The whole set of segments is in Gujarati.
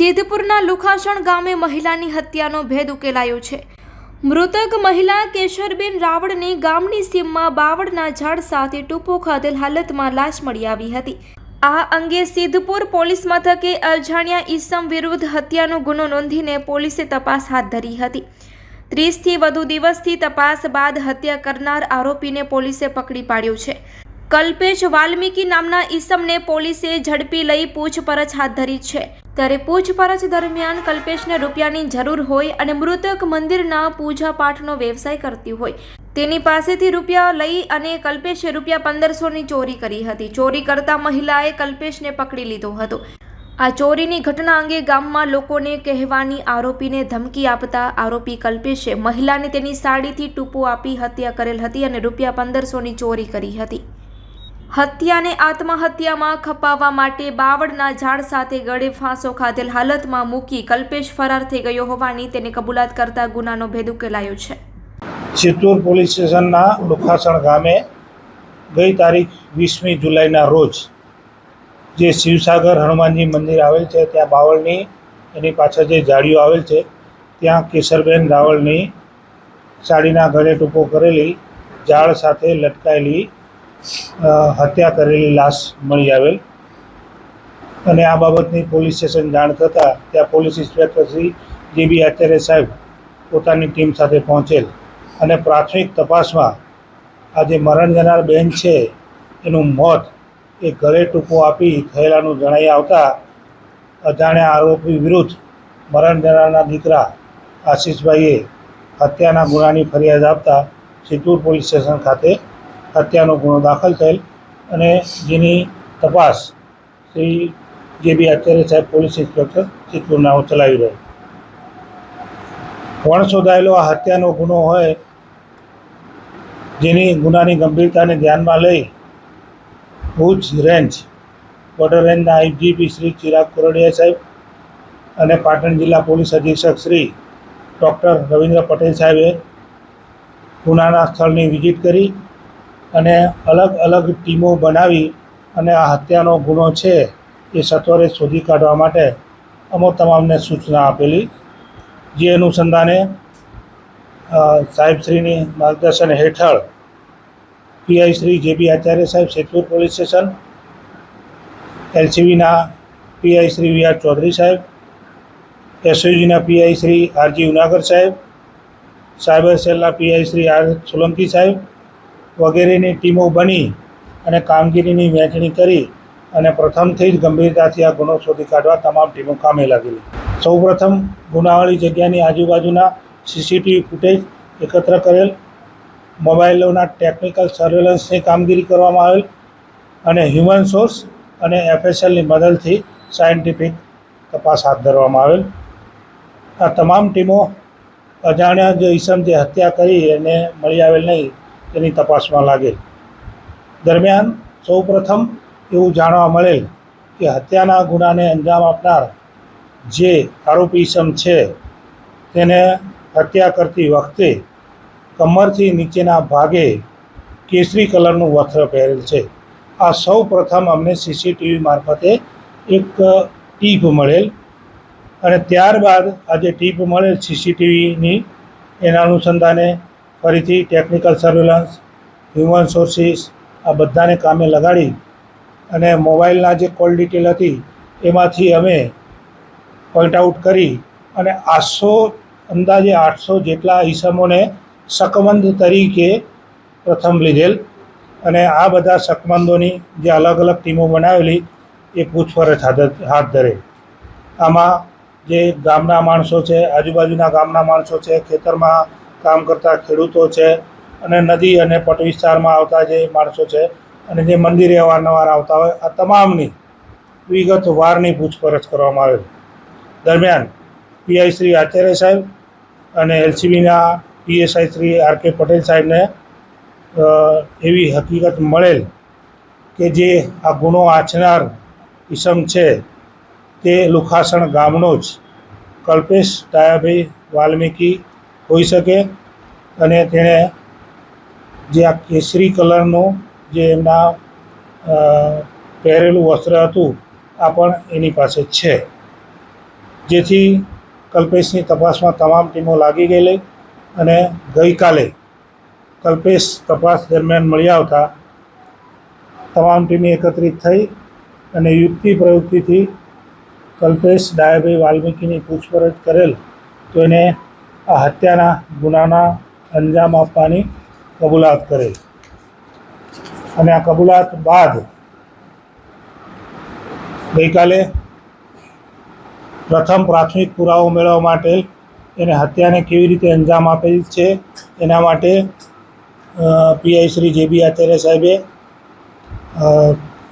સિદ્ધપુરના લુખાસણ ગામે મહિલાની હત્યાનો ભેદ ઉકેલાયો છે. મૃતક મહિલા કેશરબેન રાવળની ગામની સીમમાં બાવળના ઝાડ સાથે ટૂંપો ખાધેલ હાલતમાં લાશ મળી આવી હતી. આ અંગે સિદ્ધપુર પોલીસ મથકે અજાણ્યા ઈસમ વિરુદ્ધ હત્યાનો ગુનો નોંધીને પોલીસે તપાસ હાથ ધરી હતી. ત્રીસથી વધુ દિવસથી તપાસ બાદ હત્યા કરનાર આરોપીને પોલીસે પકડી પાડ્યો છે. કલ્પેશ વાલ્મીકી નામના ઈસમને પોલીસે ઝડપી લઈ પૂછપરછ હાથ ધરી છે. ત્યારે પૂછપરછ દરમિયાન કલ્પેશને રૂપિયાની જરૂર હોય અને મૃતક મંદિરના પૂજા પાઠનો વ્યવસાય કરતી હોય. તેની પાસેથી રૂપિયા લઈ અને કલ્પેશે રૂપિયા પંદરસોની ચોરી કરી હતી. ચોરી કરતા મહિલાએ કલ્પેશને પકડી લીધો હતો. આ ચોરીની ઘટના અંગે ગામમાં લોકોને કહેવાની આરોપીને ધમકી આપતા આરોપી કલ્પેશે મહિલાને તેની સાડીથી ટૂંપો આપી હત્યા કરેલ હતી અને રૂપિયા પંદરસોની ચોરી કરી હતી. હત્યાને આત્મહત્યામાં ખપાવવા માટે બાવળના ઝાડ સાથે ગળે ફાંસો ખાધેલ હાલતમાં મૂકી કલ્પેશ ફરાર થઈ ગયો હોવાની તેની કબૂલાત કરતા ગુનાનો ભેદ ઉકેલાયો છે. ચિત્તૂર પોલીસ સ્ટેશનના લુખાસણ ગામે ગઈ તારીખ વીસમી જુલાઈના રોજ જે શિવસાગર હનુમાનજી મંદિર આવેલ છે, ત્યાં બાવળની એની પાછળ જે જાળીઓ આવેલ છે, ત્યાં કેસરબેન રાવળની સાડીના ગળે ટૂંકો કરેલી ઝાડ સાથે લટકાયેલી હત્યા કરેલી લાશ મળી આવેલ. અને આ બાબતની પોલીસ સ્ટેશન જાણ થતાં ત્યાં પોલીસ ઇન્સ્પેક્ટર શ્રી જે બી આચાર્ય સાહેબ પોતાની ટીમ સાથે પહોંચેલ. અને પ્રાથમિક તપાસમાં આ જે મરણ જનાર બેન છે, એનું મોત એ ગળે ટૂંકો આપી થયેલાનું જણાઈ આવતા અજાણ્યા આરોપી વિરુદ્ધ મરણ જનારના દીકરા આશીષભાઈએ હત્યાના ગુનાની ફરિયાદ આપતા સિદ્ધપુર પોલીસ સ્ટેશન ખાતે હત્યાનો ગુનો દાખલ થયેલ અને જેની તપાસ શ્રી જે બી આચાર્ય સાહેબ પોલીસ ઇન્સ્પેક્ટર ચિત્તુરનાઓ ચલાવી રહ્યો વણ શોધાયેલો આ હત્યાનો ગુનો હોય જેની ગુનાની ગંભીરતાને ધ્યાનમાં લઈ ભુજ રેન્જ બોર્ડર રેન્જના આઈજીપી શ્રી ચિરાગ કોરડિયા સાહેબ અને પાટણ જિલ્લા પોલીસ અધિક્ષક શ્રી ડૉક્ટર રવિન્દ્ર પટેલ સાહેબે ગુનાના સ્થળની વિઝિટ કરી અને અલગ અલગ ટીમો બનાવી અને આ હત્યાનો ગુનો છે એ સત્વરે શોધી કાઢવા માટે અમો તમામને સૂચના આપેલી. જે અનુસંધાને સાહેબશ્રીની માર્ગદર્શન હેઠળ પીઆઈ શ્રી જે બી આચાર્ય સાહેબ Siddhpur police station, એલસીબીના PI Shri V R Chaudhary સાહેબ એસઓજીના પીઆઈ શ્રી આરજી ઉનાગર સાહેબ, સાયબર સેલના પીઆઈ શ્રી આર સોલંકી સાહેબ વગેરેની ટીમો બની અને કામગીરીની વહેંચણી કરી અને પ્રથમથી જ ગંભીરતાથી આ ગુનો શોધી કાઢવા તમામ ટીમો કામે લાગેલી. સૌપ્રથમ ગુનાવાળી જગ્યાની આજુબાજુના સીસીટીવી ફૂટેજ એકત્ર કરેલ, મોબાઈલોના ટેકનિકલ સર્વેલન્સની કામગીરી કરવામાં આવેલ અને હ્યુમન સોર્સ અને એફએસએલની મદદથી સાયન્ટિફિક તપાસ હાથ ધરવામાં આવેલ. આ તમામ ટીમો અજાણ્યા જે ઈસમ જે હત્યા કરી એને મળી આવેલ નહીં. તેની તપાસમાં લાગેલ. દરમિયાન સૌપ્રથમ એવું જાણવા મળેલ કે હત્યાના ગુનાને અંજામ આપનાર જે આરોપી ઈસમ છે, તેને હત્યા કરતી વખતે કમરથી નીચેના ભાગે કેસરી કલરનું વસ્ત્ર પહેરેલ છે. આ સૌ પ્રથમ અમને સીસીટીવી મારફતે એક ટીપ મળેલ અને ત્યારબાદ આ જે ટીપ મળેલ સીસીટીવીની એના અનુસંધાને ફરીથી ટેકનિકલ સર્વેલન્સ હ્યુમન સોર્સિસ આ બધાને કામે લગાડી અને મોબાઈલના જે કોલ ડિટેલ હતી એમાંથી અમે પોઈન્ટ આઉટ કરી અને આઠસો, અંદાજે આઠસો જેટલા ઈસમોને શકમંદ તરીકે પ્રથમ લીધેલ અને આ બધા શકમંદોની જે અલગ અલગ ટીમો બનાવેલી એ પૂછપરછ હાથ ધરે આમાં જે ગામના માણસો છે, આજુબાજુના ગામના માણસો છે, ખેતરમાં કામ કરતા ખેડૂતો છે અને નદી અને પટ વિસ્તારમાં આવતા જે માણસો છે અને જે મંદિરે અવારનવાર આવતા હોય, આ તમામની વિગત વારની પૂછપરછ કરવામાં આવેલ. દરમિયાન પીઆઈ શ્રી આચાર્ય સાહેબ અને એલસીબીના PSI Shri R K Patel સાહેબને એવી હકીકત મળેલ કે જે આ ગુનો આચનાર ઇસમ છે તે લુખાસણ ગામનો જ કલ્પેશ ડાયાભાઈ વાલ્મીકી હોઈ શકે અને તેણે જે આ કેસરી કલરનું જે એમના પહેરેલું વસ્ત્ર હતું, આ પણ એની પાસે છે. જેથી કલ્પેશની તપાસમાં તમામ ટીમો લાગી ગયેલી અને ગઈકાલે કલ્પેશ તપાસ દરમિયાન મળી આવતા તમામ ટીમે એકત્રિત થઈ અને યુક્તિ પ્રવૃત્તિથી કલ્પેશ, ડાયાભાઈ વાલ્મીકીની પૂછપરછ કરેલ તો એને આ હત્યાના ગુનાના અંજામ આપવાની કબૂલાત કરે. અને આ કબૂલાત બાદ ગઈકાલે પ્રથમ પ્રાથમિક પુરાવો મેળવવા માટે એને હત્યાને કેવી રીતે અંજામ આપેલ છે એના માટે પીઆઈ શ્રી જે બી આચાર્ય સાહેબે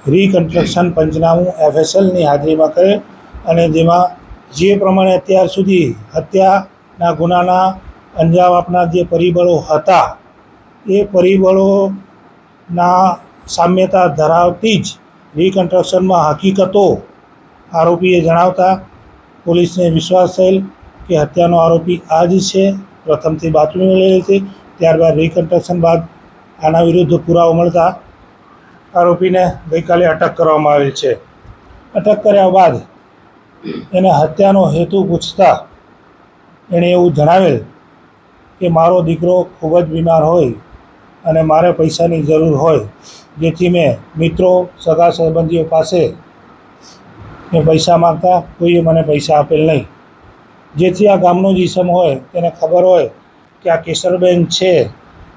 રીકન્સ્ટ્રક્શન પંચનામું એફએસએલની હાજરીમાં કરે અને જેમાં જે પ્રમાણે અત્યાર સુધી હત્યાના ગુનાના અંજામ આપનાર જે પરિબળો હતા, એ પરિબળોના સામ્યતા ધરાવતી જ રિકન્સ્ટ્રક્શનમાં હકીકતો આરોપીએ જણાવતા પોલીસને વિશ્વાસ થયેલ કે હત્યાનો આરોપી આ જ છે. પ્રથમથી બાતમી મળેલી હતી, ત્યારબાદ રિકન્સ્ટ્રક્શન બાદ આના વિરુદ્ધ પુરાવો મળતા આરોપીને ગઈકાલે અટક કરવામાં આવેલ છે. અટક કર્યા બાદ એને હત્યાનો હેતુ પૂછતા એણે એવું જણાવેલ કે મારો દીકરો ખૂબ જ બીમાર હોય અને મારે પૈસાની જરૂર હોય, જેથી મેં મિત્રો, સગા સંબંધીઓ પાસે મેં પૈસા માગતા કોઈએ મને પૈસા આપેલ નહીં. જેથી આ ગામનો જ ઈસમ હોય, તેને ખબર હોય કે આ કેસરબેન છે,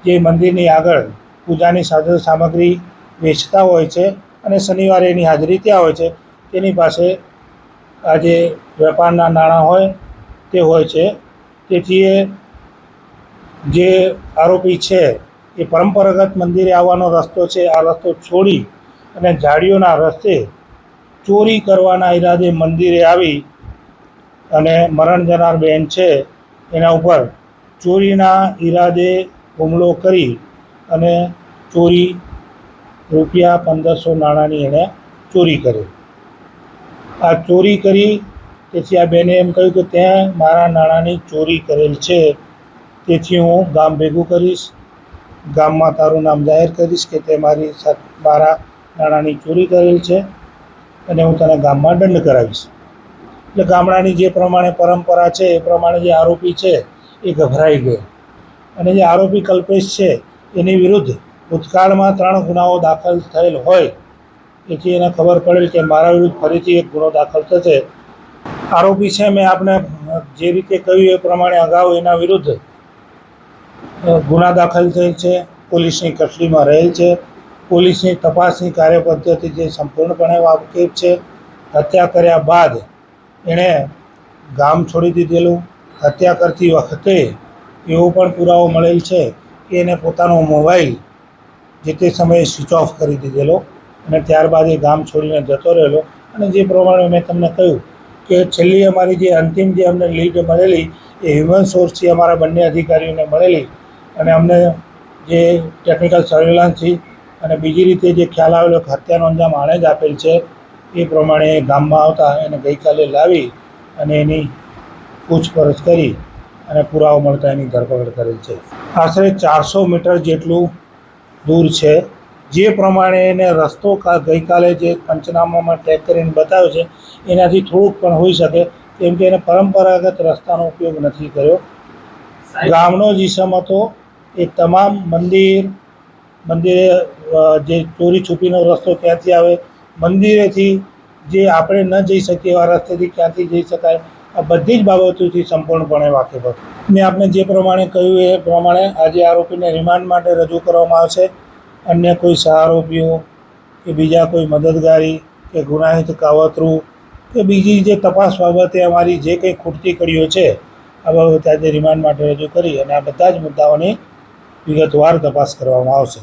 જે મંદિરની આગળ પૂજાની સાધન સામગ્રી વેચતા હોય છે અને શનિવારે એની હાજરી ત્યાં હોય છે. તેની પાસે આજે વેપારના નાણાં હોય તે હોય છે. તેથી એ જે આરોપી છે, એ પરંપરાગત મંદિરે આવવાનો રસ્તો છે. આ રસ્તો છોડી અને ઝાડીઓના રસ્તે ચોરી કરવાના ઈરાદે મંદિરે આવી અને મરણ જનાર બેન છે, એના ઉપર ચોરીના ઈરાદે હુમલો કરી અને ચોરી રૂપિયા પંદરસો નાણાંની એણે ચોરી કરી. આ ચોરી કરી તેથી આ બેને એમ કહ્યું કે ત્યાં મારા નાણાંની ચોરી કરેલ છે. તેથી હું ગામ ભેગું કરીશ. ગામમાં તારું નામ જાહેર કરીશ કે તે મારી મારા નાણાંની ચોરી કરેલ છે અને હું તને ગામમાં દંડ કરાવીશ. એટલે ગામડાની જે પ્રમાણે પરંપરા છે, એ પ્રમાણે જે આરોપી છે, એ ગભરાઈ ગયો. અને જે આરોપી કલ્પેશ છે, એની વિરુદ્ધ ભૂતકાળમાં ત્રણ ગુનાઓ દાખલ થયેલ હોય. એથી એને ખબર પડેલ કે મારા વિરુદ્ધ ફરીથી એક ગુનો દાખલ થશે. આરોપી છે, મેં આપને જે રીતે કહ્યું એ પ્રમાણે અગાઉ એના વિરુદ્ધ ગુના દાખલ થયેલ છે, પોલીસની કસ્ટડીમાં રહેલ છે. પોલીસની તપાસની કાર્યપદ્ધતિ જે સંપૂર્ણપણે વાકેફ છે, હત્યા કર્યા બાદ એણે ગામ છોડી દીધેલું. હત્યા કરતી વખતે એવો પણ પુરાવો મળેલ છે કે એને પોતાનો મોબાઈલ જે તે સમયે સ્વિચ ઓફ કરી દીધેલો અને ત્યારબાદ એ ગામ છોડીને જતો રહેલો. અને જે પ્રમાણે મેં તમને કહ્યું કે છેલ્લી અમારી જે અંતિમ જે અમને લીડ મળેલી એ હ્યુમન સોર્સથી અમારા બંને અધિકારીઓને મળેલી. અને અમને જે ટેકનિકલ સર્વેલન્સથી અને બીજી રીતે જે ખ્યાલ આવેલો કે હત્યાનો અંજામ આણે જ આપેલ છે, એ પ્રમાણે ગામમાં આવતા એને ગઈકાલે લાવી અને એની પૂછપરછ કરી અને પુરાવો મળતા એની ધરપકડ કરેલ છે. આશરે ચારસો મીટર જેટલું દૂર છે જે પ્રમાણે એને રસ્તો ગઈકાલે જે પંચનામામાં ટ્રેક કરીને બતાવ્યો છે એનાથી થોડુંક પણ હોઈ શકે કેમ કે એને પરંપરાગત રસ્તાનો ઉપયોગ નથી કર્યો. ગામનો જીસમ હતો એ તમામ મંદિર મંદિરે જે ચોરી છુપીનો રસ્તો ક્યાંથી આવે મંદિરેથી જે આપણે ન જઈ શકીએ એવા રસ્તેથી ક્યાંથી જઈ શકાય આ બધી જ બાબતોથી સંપૂર્ણપણે વાકેફ હતો. મેં આપને જે પ્રમાણે કહ્યું એ પ્રમાણે આજે આરોપીને રિમાન્ડ માટે રજૂ કરવામાં આવશે. અન્ય કોઈ સહારોપીઓ કે બીજા કોઈ મદદગારી કે ગુનાહિત કાવતરું કે બીજી જે તપાસ બાબતે અમારી જે કંઈ ખૂટતી કડીઓ છે, આ બાબતે આજે રિમાન્ડ માટે રજૂ કરી અને આ બધા જ મુદ્દાઓની વિગતવાર તપાસ કરવામાં આવશે.